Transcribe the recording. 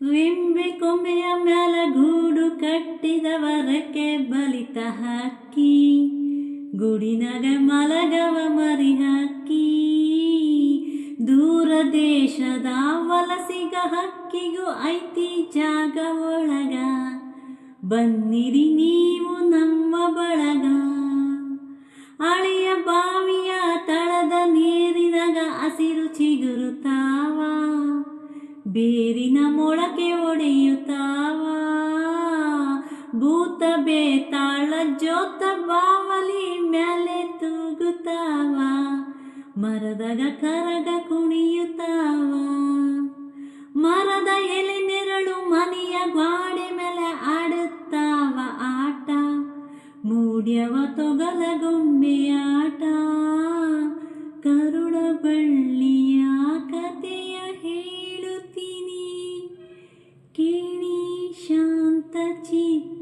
ರಿಂಬೆ ಕೊಂಬೆಯ ಮ್ಯಾಲ ಗೂಡು ಕಟ್ಟಿದವರಕ್ಕೆ ಬಲಿತ ಹಕ್ಕಿ ಗುಡಿನಗ ಮಲಗವ ಮರಿ ಹಕ್ಕಿ ದೂರ ದೇಶದ ವಲಸಿಗ ಹಕ್ಕಿಗೂ ಐತಿ ಜಾಗ ಒಳಗ. ಬನ್ನಿರಿ ನೀವು ನಮ್ಮ ಬಳಗ. ಅಳಿಯ ಬಾವಿಯ ತಳದ ನೀರಿನಾಗ ಹಸಿರು ಚಿಗುರುತ್ತಾವ ಬೇರಿನ ಮೊಳಕೆ ಒಡೆಯುತ್ತಾವ? ಭೂತ ಬೇತಾಳ ಜೋತ ಬಾವಲಿ ಮ್ಯಾಲೆ ತೂಗುತ್ತಾವ? ಮರದಗ ಕರಗ ಕುಣಿಯುತ್ತಾವ? ಮರದ ಎಲೆ ನೆರಳು ಮನೆಯ ಗಾಡೆ ಮೇಲೆ ಆಡುತ್ತಾವ ಆಟ? ಮೂಡ್ಯವ ತೊಗಲ ಗೊಂಬೆಯಾಟ ಕರುಳ ಬಳ್ಳಿಯ शांत शान्तचित्त